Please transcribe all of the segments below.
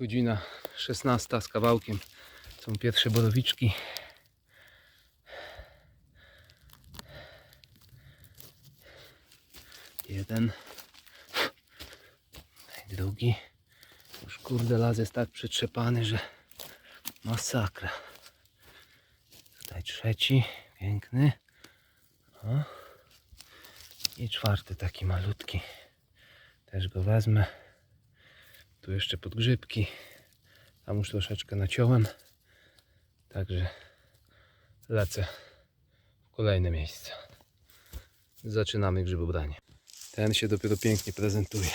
Godzina 16 z kawałkiem. Są pierwsze borowiczki. Jeden. Drugi. Już kurde las jest tak przytrzepany, że masakra. Tutaj trzeci. Piękny. O. I czwarty taki malutki. Też go wezmę. Tu jeszcze podgrzybki. Tam już troszeczkę naciąłem. Także lecę w kolejne miejsce. Zaczynamy grzybobranie. Ten się dopiero pięknie prezentuje.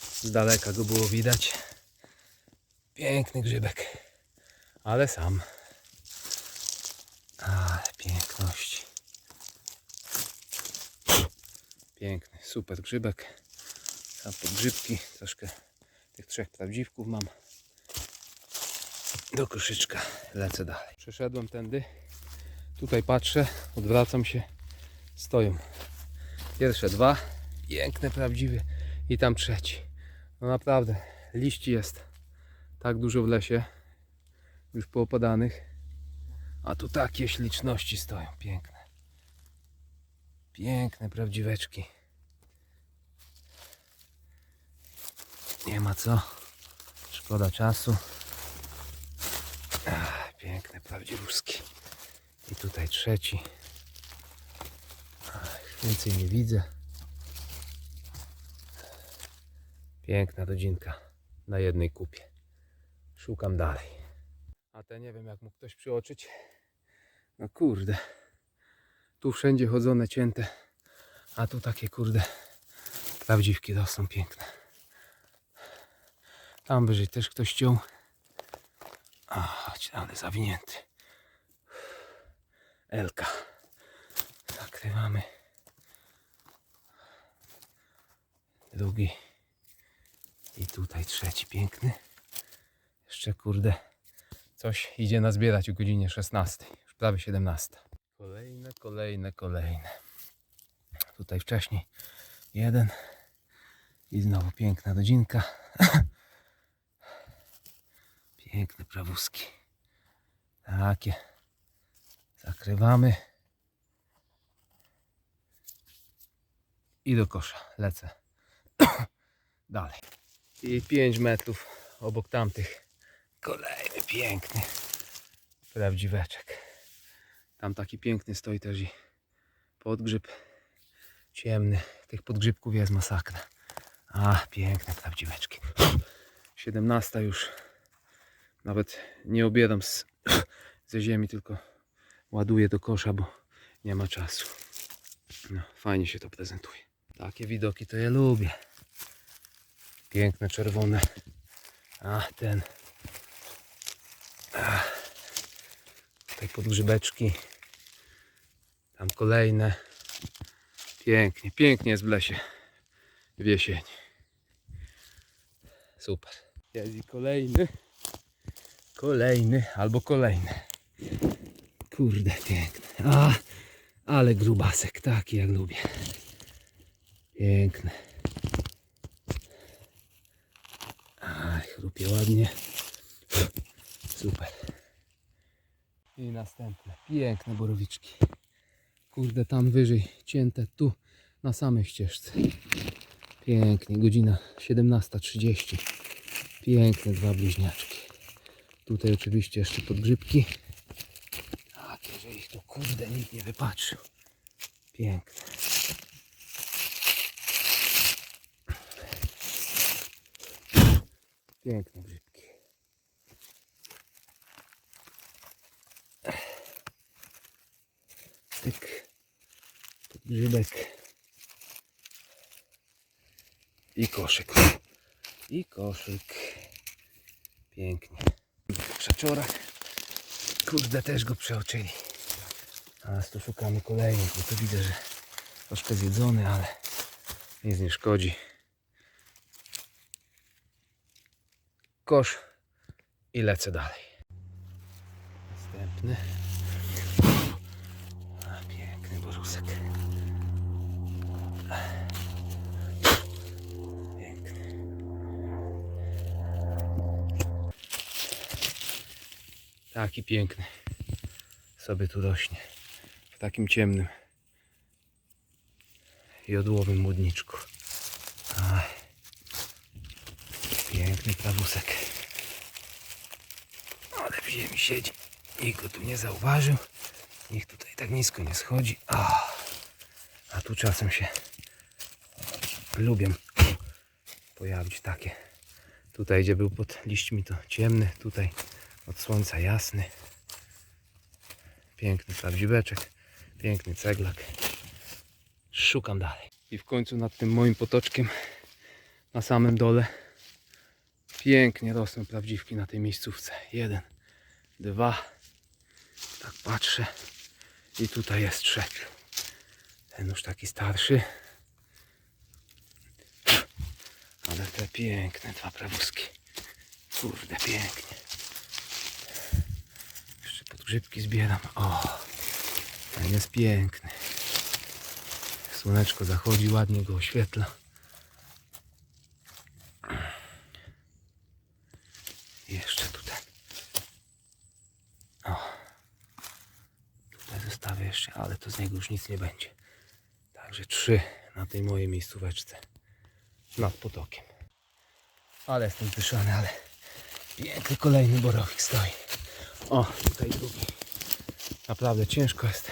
Z daleka go było widać. Piękny grzybek. Ale sam. Ale piękności. Piękny, super grzybek. Tam podgrzybki, troszkę tych trzech prawdziwków mam. Do koszyczka lecę dalej. Przeszedłem tędy. Tutaj patrzę, odwracam się. Stoją. Pierwsze dwa. Piękne, prawdziwe. I tam trzeci. No naprawdę, liści jest tak dużo w lesie. Już poopadanych. A tu takie śliczności stoją. Piękne. Piękne, prawdziweczki. Nie ma co. Szkoda czasu. Ach, piękne, prawdziwuski. I tutaj trzeci. Ach, więcej nie widzę. Piękna rodzinka na jednej kupie. Szukam dalej. A te nie wiem jak mógł ktoś przyoczyć. No kurde. Tu wszędzie chodzone cięte. A tu takie kurde prawdziwki to są piękne. Tam wyżej też ktoś ciął. A, chodź, ale zawinięty. Elka. Zakrywamy. Drugi. I tutaj trzeci piękny. Jeszcze kurde. Coś idzie nazbierać o godzinie 16. Już prawie 17. Kolejne, kolejne, kolejne. Tutaj wcześniej jeden. I znowu piękna rodzinka. Piękne prawuski. Takie. Zakrywamy. I do kosza. Lecę. Dalej. I 5 metrów obok tamtych. Kolejny piękny. Prawdziweczek. Tam taki piękny stoi też i podgrzyb. Ciemny. Tych podgrzybków jest masakra. A, piękne prawdziweczki. 17 już. Nawet nie obieram z, ze ziemi, tylko ładuję do kosza, bo nie ma czasu. No, fajnie się to prezentuje. Takie widoki to ja lubię. Piękne, czerwone. A, ten. A, tutaj podgrzybeczki. Tam kolejne. Pięknie, pięknie jest w lesie. W jesieni. Super. Jest i kolejny. Kolejny albo kolejny. Kurde, piękny. A, ale grubasek, taki jak lubię. Piękny. Aj, chrupie ładnie. Super. I następne. Piękne borowiczki. Kurde, tam wyżej cięte, tu na samej ścieżce. Pięknie, godzina 17.30. Piękne dwa bliźniaczki. Tutaj oczywiście jeszcze podgrzybki. Takie, że ich tu kurde nikt nie wypatrzył. Piękne. Piękne grzybki. Tyk. Podgrzybek. I koszyk. I koszyk. Pięknie. Krzaczorak. Kurde, też go przeoczyli. A tu szukamy kolejnych, bo tu widzę, że troszkę zjedzony, ale nic nie szkodzi. Kosz i lecę dalej. Następny. A, piękny borusek. Piękny. Taki piękny. Sobie tu rośnie. W takim ciemnym jodłowym młodniczku. Aj. Piękny prawusek. Ale w ziemi siedzi. Nikt go tu nie zauważył. Nikt tutaj tak nisko nie schodzi. A, a tu czasem się lubię pojawić takie. Tutaj, gdzie był pod liśćmi, to ciemny. Tutaj od słońca jasny. Piękny prawdziweczek. Piękny ceglak. Szukam dalej. I w końcu nad tym moim potoczkiem na samym dole pięknie rosną prawdziwki na tej miejscówce. Jeden, dwa. Tak patrzę. I tutaj jest trzeci. Ten już taki starszy. Ale te piękne dwa prawuski. Kurde, pięknie. Podgrzybki zbieram. O, ten jest piękny. Słoneczko zachodzi, ładnie go oświetla. Jeszcze tutaj. O. Tutaj zostawię jeszcze, ale to z niego już nic nie będzie. Także trzy na tej mojej miejscóweczce nad potokiem. Ale jestem zdyszany, ale piękny kolejny borowik stoi. O, tutaj drugi. Naprawdę ciężko jest.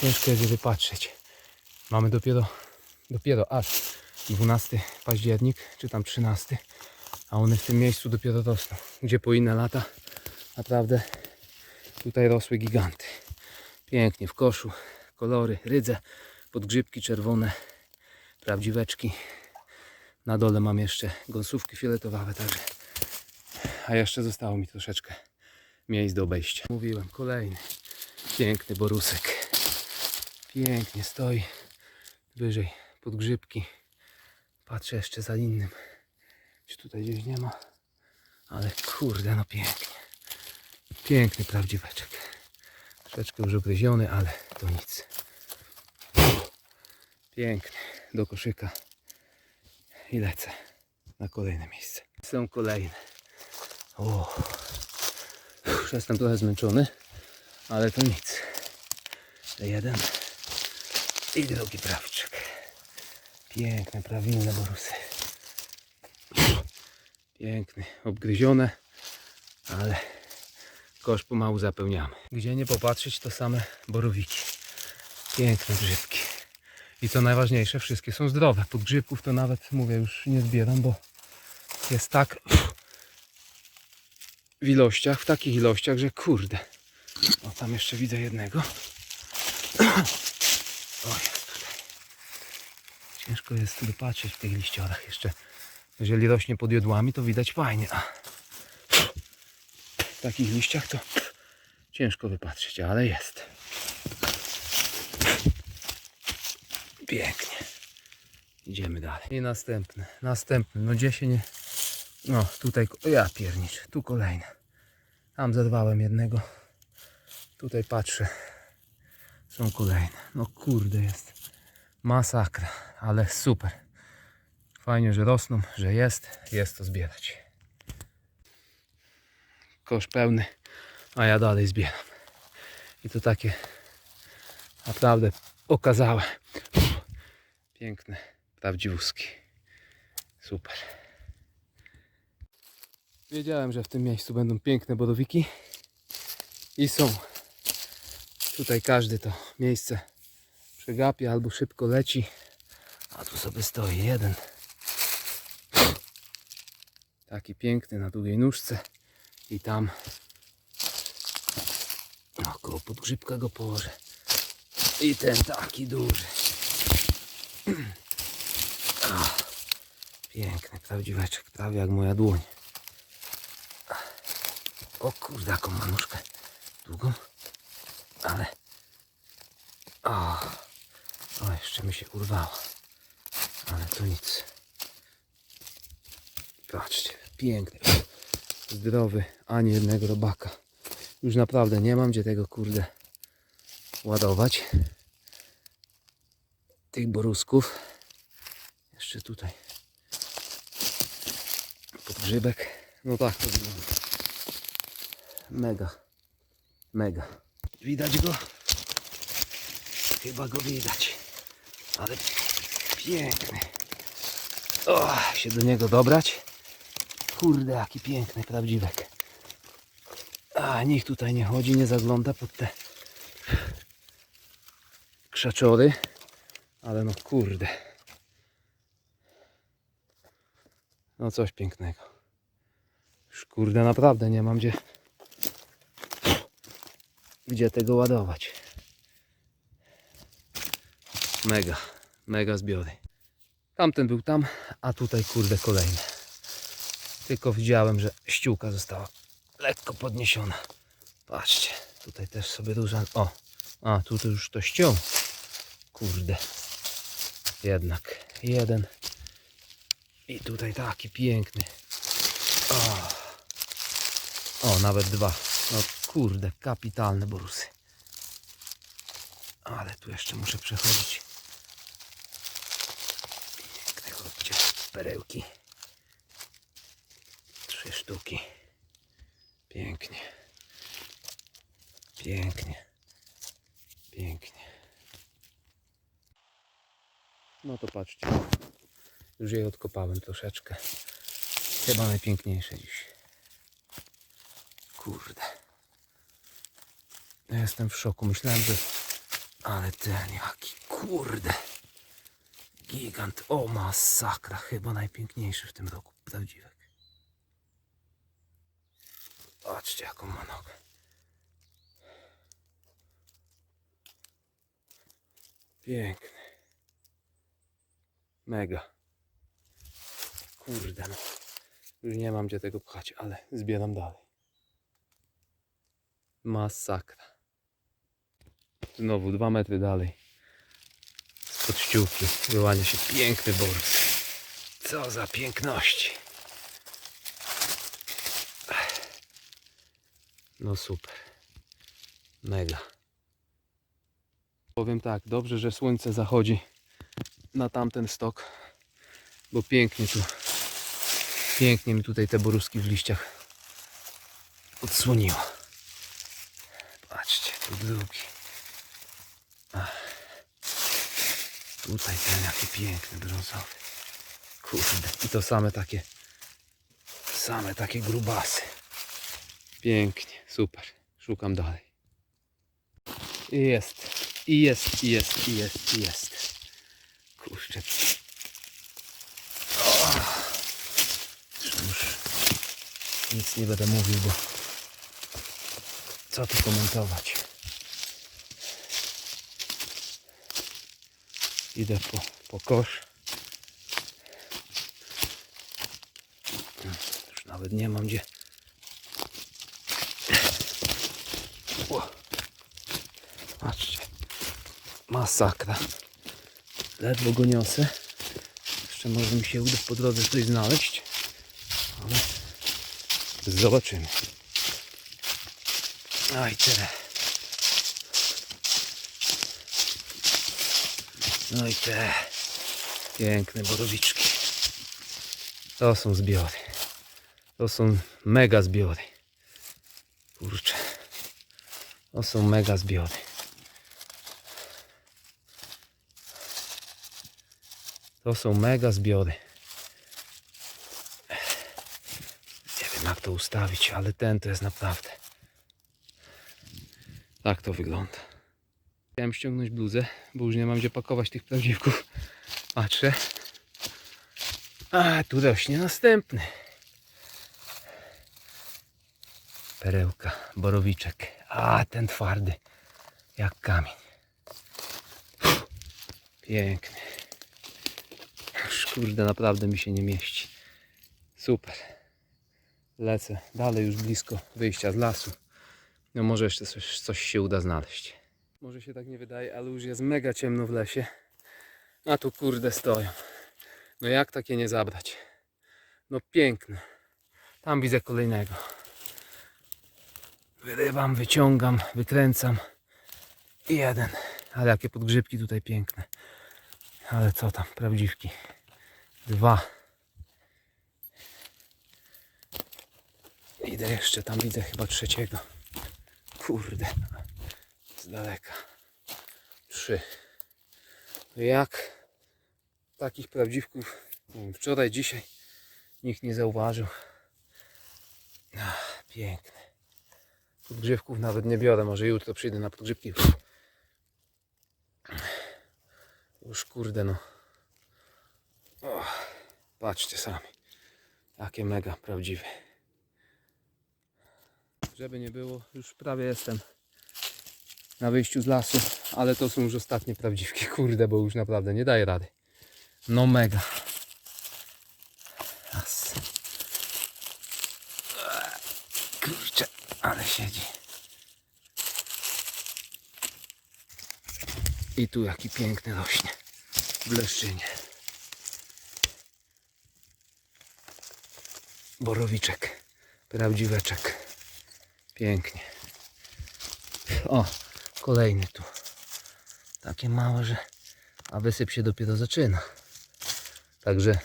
Ciężko jest je wypatrzeć. Mamy dopiero, dopiero aż 12 październik, czy tam 13, a one w tym miejscu dopiero rosną. Gdzie po inne lata naprawdę tutaj rosły giganty. Pięknie w koszu, kolory, rydze, podgrzybki czerwone, prawdziweczki. Na dole mam jeszcze gąsówki fioletowawe, także. A jeszcze zostało mi troszeczkę miejsc do obejścia. Mówiłem, kolejny piękny borusek. Pięknie stoi wyżej podgrzybki. Patrzę jeszcze za innym. Czy tutaj gdzieś nie ma? Ale kurde, no pięknie. Piękny prawdziweczek. Troszeczkę już ugryziony, ale to nic. Piękny. Do koszyka. I lecę na kolejne miejsce. Są kolejne. O. Już jestem trochę zmęczony, ale to nic. Jeden i drugi prawczyk. Piękne, prawilne borusy. Piękny, obgryzione, ale kosz pomału zapełniamy. Gdzie nie popatrzeć, to same borowiki. Piękne grzybki. I co najważniejsze, wszystkie są zdrowe. Podgrzybków to nawet, mówię, już nie zbieram, bo jest tak w ilościach, w takich ilościach, że kurde. O, tam jeszcze widzę jednego. O, jest tutaj. Ciężko jest wypatrzeć w tych liściorach jeszcze. Jeżeli rośnie pod jodłami, to widać fajnie. A w takich liściach to ciężko wypatrzeć, ale jest. Pięknie. Idziemy dalej. I następny, następny. No gdzie się nie... No tutaj, ja piernicz, tu kolejny. Tam zerwałem jednego. Tutaj patrzę. Są kolejne. No kurde jest. Masakra, ale super. Fajnie, że rosną, że jest. Jest to zbierać. Kosz pełny, a ja dalej zbieram. I to takie naprawdę okazałe. Piękne, prawdziwuski. Super. Wiedziałem, że w tym miejscu będą piękne bodowiki. I są. Tutaj każdy to miejsce przegapia albo szybko leci. A tu sobie stoi jeden. Taki piękny na długiej nóżce. I tam no, koło podgrzybka go położę. I ten taki duży. Piękny prawdziweczek, prawie jak moja dłoń. O kurde, jaką ma nóżkę długą. Ale... O, o, jeszcze mi się urwało. Ale to nic. Patrzcie, piękny. Zdrowy, ani jednego robaka. Już naprawdę nie mam gdzie tego kurde ładować. Tych borusków. Jeszcze tutaj podgrzybek. No tak to wygląda. Mega. Mega. Widać go? Chyba go widać. Ale piękny. O, się do niego dobrać. Kurde, jaki piękny prawdziwek. A, nikt tutaj nie chodzi, nie zagląda pod te krzaczory. Ale no kurde. No coś pięknego. Już kurde naprawdę nie mam gdzie gdzie tego ładować. Mega, mega zbiory. Tamten był tam, a tutaj kurde kolejny. Tylko widziałem, że ściółka została lekko podniesiona. Patrzcie, tutaj też sobie duża. O, a tutaj już to ściął. Kurde. Jednak jeden. I tutaj taki piękny. O, o nawet dwa. No kurde, kapitalne borusy. Ale tu jeszcze muszę przechodzić. Piękne chodźcie, perełki. Trzy sztuki. Pięknie. Pięknie. Pięknie. No to patrzcie. Już jej odkopałem troszeczkę. Chyba najpiękniejsze dziś. Kurde. Ja jestem w szoku. Myślałem, że... Ale ten jaki kurde. Gigant. O masakra. Chyba najpiękniejszy w tym roku. Prawdziwek. Patrzcie jaką ma nogę. Piękny. Mega. Kurde no. Już nie mam gdzie tego pchać, ale zbieram dalej. Masakra. Znowu dwa metry dalej. Spod ściółki wyłania się piękny borus. Co za piękności. No super. Mega. Powiem tak, dobrze, że słońce zachodzi na tamten stok, bo pięknie tu, pięknie mi tutaj te boruski w liściach odsłoniło. Patrzcie, tu drugi. Ach. Tutaj ten jaki piękny brązowy. Kurde. I to same takie, same takie grubasy. Pięknie, super. Szukam dalej. I jest, i jest, i jest, i jest, i jest. Kurczę. Już nic nie będę mówił, bo co tu komentować. Idę po, po kosz. Już nawet nie mam gdzie. Patrzcie. Masakra. Ledwo go niosę. Jeszcze może mi się uda po drodze coś znaleźć. Ale zobaczymy. A i tyle. No i te piękne borowiczki. To są zbiory. To są mega zbiory. Kurczę. To są mega zbiory. To są mega zbiory. Nie wiem jak to ustawić, ale ten to jest naprawdę. Tak to wygląda. Chciałem ściągnąć bluzę, bo już nie mam gdzie pakować tych prawdziwków. Patrzę. A tu rośnie następny. Perełka, borowiczek. A ten twardy. Jak kamień. Piękny. Już kurde, naprawdę mi się nie mieści. Super. Lecę dalej już blisko wyjścia z lasu. No może jeszcze coś, coś się uda znaleźć. Może się tak nie wydaje, ale już jest mega ciemno w lesie. A tu kurde stoją. No jak takie nie zabrać? No piękne. Tam widzę kolejnego. Wyrywam, wyciągam, wykręcam. I jeden. Ale jakie podgrzybki tutaj piękne. Ale co tam, prawdziwki. Dwa. Idę jeszcze, tam widzę chyba trzeciego. Kurde, z daleka. Trzy. Jak takich prawdziwków wczoraj, dzisiaj nikt nie zauważył. Ach, piękne. Podgrzewków nawet nie biorę, może jutro przyjdę na podgrzewki. Już kurde no. Patrzcie sami. Jakie mega prawdziwe. Żeby nie było, już prawie jestem na wyjściu z lasu, ale to są już ostatnie prawdziwki, kurde, bo już naprawdę nie daje rady. No mega. Raz. Kurczę, ale siedzi. I tu jaki piękny rośnie w leszczynie. Borowiczek, prawdziweczek. Pięknie. O, kolejny tu. Takie małe, że a wysyp się dopiero zaczyna. Także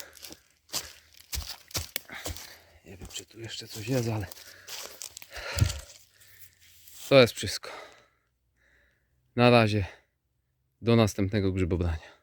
nie wiem, czy tu jeszcze coś jest, ale to jest wszystko. Na razie do następnego grzybobrania.